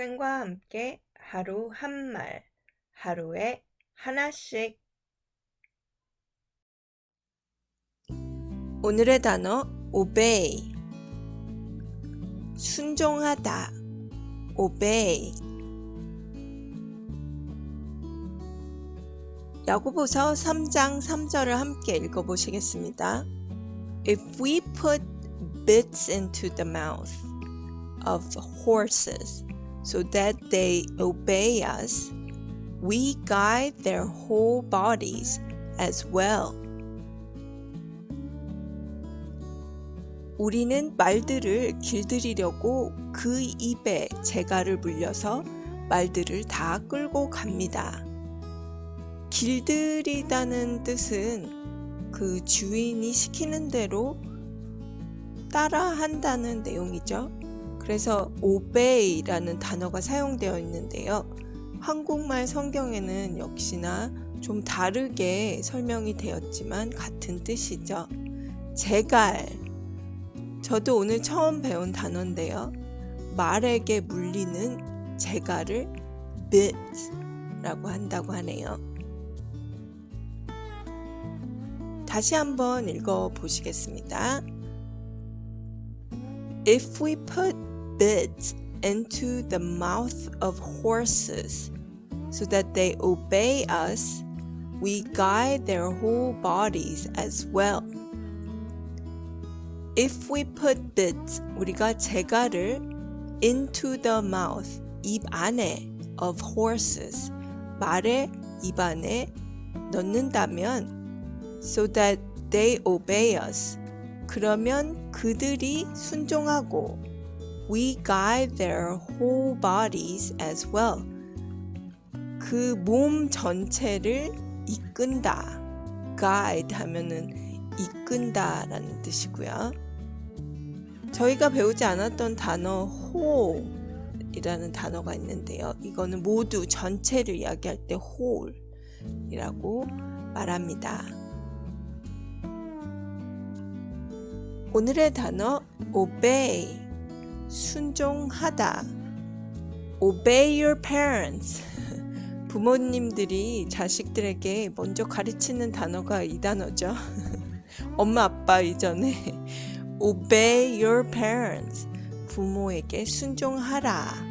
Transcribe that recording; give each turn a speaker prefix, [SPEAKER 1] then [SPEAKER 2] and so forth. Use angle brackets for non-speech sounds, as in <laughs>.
[SPEAKER 1] 쌤과 함께 하루 한 말, 하루에 하나씩. 오늘의 단어 obey. 순종하다. obey. 야고보서 3장 3절을 함께 읽어 보시겠습니다. If we put bits into the mouth of horses so that they obey us, we guide their whole bodies as well. 우리는 말들을 길들이려고 그 입에 재갈을 물려서 말들을 다 끌고 갑니다. 길들이다는 뜻은 그 주인이 시키는 대로 따라 한다는 내용이죠. 그래서 obey라는 단어가 사용되어 있는데요. 한국말 성경에는 역시나 좀 다르게 설명이 되었지만 같은 뜻이죠. 제갈. 저도 오늘 처음 배운 단어인데요. 말에게 물리는 제갈을 bit라고 한다고 하네요. 다시 한번 읽어 보시겠습니다. If we put bits into the mouth of horses so that they obey us, we guide their whole bodies as well. If we put bits, 우리가 재갈을 into the mouth, 입 안에 of horses, 말의 입 안에 넣는다면 so that they obey us. 그러면 그들이 순종하고 we guide their whole bodies as well. 그 몸 전체를 이끈다. guide 하면은 이끈다라는 뜻이고요. 저희가 배우지 않았던 단어 whole이라는 단어가 있는데요. 이거는 모두 전체를 이야기할 때 whole이라고 말합니다. 오늘의 단어 obey 순종하다. Obey your parents. <laughs> 부모님들이 자식들에게 먼저 가르치는 단어가 이 단어죠. <laughs> 엄마 아빠 이전에 <laughs> obey your parents. 부모에게 순종하라